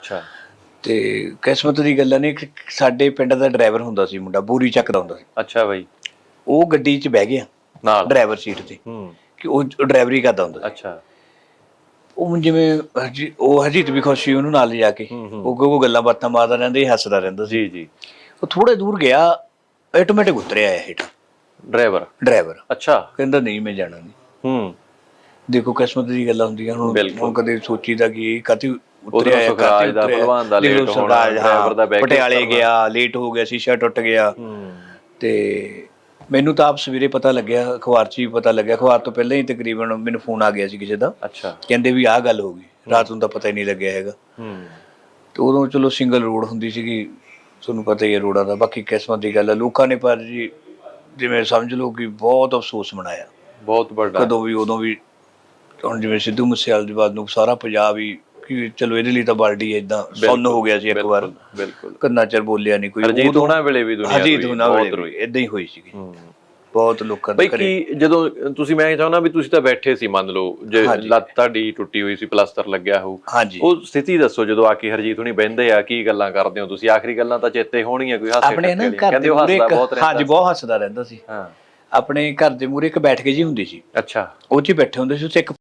ਅੱਛਾ। ਤੇ ਕਿਸਮਤ ਦੀ ਗੱਲ ਨਹੀਂ ਸਾਡੇ ਪਿੰਡ ਦਾ ਡਰਾਈਵਰ ਹੁੰਦਾ ਸੀ ਮੁੰਡਾ ਬੂਰੀ ਚੱਕਦਾ ਹੁੰਦਾ ਸੀ। ਅੱਛਾ ਬਾਈ। ਉਹ ਗੱਡੀ 'ਚ ਬਹਿ ਗਿਆ ਨਾਲ। ਡਰਾਈਵਰ ਸੀਟ ਤੇ। ਹੂੰ। ਕਿ ਉਹ ਡਰਾਈਵਰੀ ਕਰਦਾ ਹੁੰਦਾ ਸੀ। ਅੱਛਾ। ਉਹ ਜਿਵੇਂ ਉਹ ਹਰਜੀਤ ਵੀ ਖੁਸ਼ ਉਹਨੂੰ ਨਾਲ ਲਿਜਾ ਕੇ। ਉਹ ਉਹ ਗੱਲਾਂ ਬਾਤਾਂ ਮਾਰਦਾ ਰਹਿੰਦਾ ਸੀ ਹੱਸਦਾ ਰਹਿੰਦਾ ਸੀ। ਜੀ ਜੀ। ਉਹ ਥੋੜੇ ਦੂਰ ਗਿਆ ਆਟੋਮੈਟਿਕ ਉਤਰਿਆ ਹੈ ਹੇਠਾਂ। ਡਰਾਈਵਰ? ਡਰਾਈਵਰ। ਅੱਛਾ। ਕਹਿੰਦਾ ਨਹੀਂ ਮੈਂ ਜਾਣਾ ਨਹੀਂ। ਹੂੰ। ਦੇਖੋ ਕਿਸਮਤ ਦੀ ਗੱਲਾਂ ਹੁੰਦੀਆਂ ਹੁਣ ਕਦੇ ਸੋਚੀਦਾ ਕਿ ਇਹ ਕਾਤੀ ਉਤਰਿਆ ਸੁਖਰਾਜ ਦਾ। ਭਲਵਾਨ ਦਾ ਲੇਟ ਹੋਣਾ, ਡਰਾਈਵਰ ਦਾ ਬਹਿ ਕੇ ਪਟਿਆਲੇ। ਗਿਆ ਲੇਟ ਹੋ ਗਿਆ ਸ਼ੀਸ਼ਾ ਟੁੱਟ ਗਿਆ। ਤੇ ਮੈਨੂੰ ਤਾਂ ਆਪ ਸਵੇਰੇ ਪਤਾ ਲੱਗਿਆ ਅਖਬਾਰ 'ਚ ਵੀ ਪਤਾ ਲੱਗਿਆ ਅਖਬਾਰ ਤੋਂ ਪਹਿਲਾਂ ਹੀ ਤਕਰੀਬਨ ਮੈਨੂੰ ਫੋਨ ਆ ਗਿਆ ਸੀ ਕਿਸੇ ਦਾ। ਅੱਛਾ। ਕਹਿੰਦੇ ਵੀ ਆਹ ਗੱਲ ਹੋ ਗਈ ਰਾਤ ਨੂੰ ਤਾਂ ਪਤਾ ਹੀ ਨਹੀਂ ਲੱਗਿਆ ਹੈਗਾ। ਹੂੰ। ਤੇ ਉਦੋਂ ਚਲੋ ਸਿੰਗਲ ਰੋਡ ਹੁੰਦੀ ਸੀਗੀ ਤੁਹਾਨੂੰ ਪਤਾ ਹੀ ਹੈ ਰੋਡਾਂ ਦਾ ਬਾਕੀ ਕਿਸਮਤ ਦੀ ਗੱਲ ਹੈ ਲੋਕਾਂ ਨੇ ਪਰ ਜੀ ਜਿਵੇਂ ਸਮਝ ਲਓ ਕਿ ਬਹੁਤ ਅਫਸੋਸ ਮਨਾਇਆ। ਬਹੁਤ ਵੱਡਾ। ਕਦੋਂ ਵੀ ਉਦੋਂ ਵੀ ਹੁਣ ਜਿਵੇਂ ਸਿੱਧੂ ਮੂਸੇਵਾਲੇ ਦੇ ਬਾਅਦ ਨੂੰ ਸਾਰਾ ਪੰਜਾਬ ਹੀ ਕਿ ਚਲੋ ਇਹਦੇ ਲਈ ਤਾਂ ਬਾਲਡੀ ਇਦਾਂ ਸੁੰਨ ਹੋ ਗਿਆ ਸੀ ਇੱਕ ਵਾਰ। ਬਿਲਕੁਲ, ਕੰਨਾਂ ਚਿਰ ਬੋਲਿਆ ਨਹੀਂ ਕੋਈ। ਹਰਜੀਤ ਹੋਣਾ ਵੇਲੇ ਵੀ ਦੁਨੀਆ ਰੋਈ, ਹੋਣਾ ਵੇਲੇ। ਇਦਾਂ ਹੀ ਹੋਈ ਸੀਗੀ। ਹੂੰ। ਬਹੁਤ ਲੋਕਾਂ ਦੇ ਬਈ ਕੀ ਜਦੋਂ ਤੁਸੀਂ ਮੈਂ ਚਾਹੁੰਦਾ ਵੀ ਤੁਸੀਂ ਤਾਂ ਬੈਠੇ ਸੀ ਮੰਨ ਲਓ ਜੇ। ਲੱਤ ਤੁਹਾਡੀ ਟੁੱਟੀ ਹੋਈ ਸੀ ਪਲਾਸਟਰ ਲੱਗਿਆ ਹਾਂਜੀ। ਉਹ ਸਥਿਤੀ ਦੱਸੋ ਜਦੋਂ ਆ ਕੇ ਹਰਜੀਤ ਹੁਣੀ ਬਹਿੰਦੇ ਆ ਕੀ ਗੱਲਾਂ ਕਰਦੇ ਹੋ ਤੁਸੀਂ? ਆਖਰੀ ਗੱਲਾਂ ਤਾਂ ਚੇਤੇ ਹੋਣਗੀਆਂ ਕੋਈ ਹਾਸੇ ਆਪਣੇ ਨਾ ਘਰ ਕਹਿੰਦੇ ਦੇ ਰਹਿੰਦਾ ਹਾਂਜੀ ਬਹੁਤ ਹੱਸਦਾ ਰਹਿੰਦਾ ਸੀ। ਹਾਂ। ਆਪਣੇ ਘਰ ਦੇ ਮੂਹਰੇ ਇੱਕ ਬੈਠ ਕੇ ਜੀ ਹੁੰਦੀ ਸੀ। ਅੱਛਾ। ਉਹ 'ਚ ਹੀ ਬੈਠੇ ਹੁੰਦੇ ਸੀ ਉੱਥੇ ਇੱਕ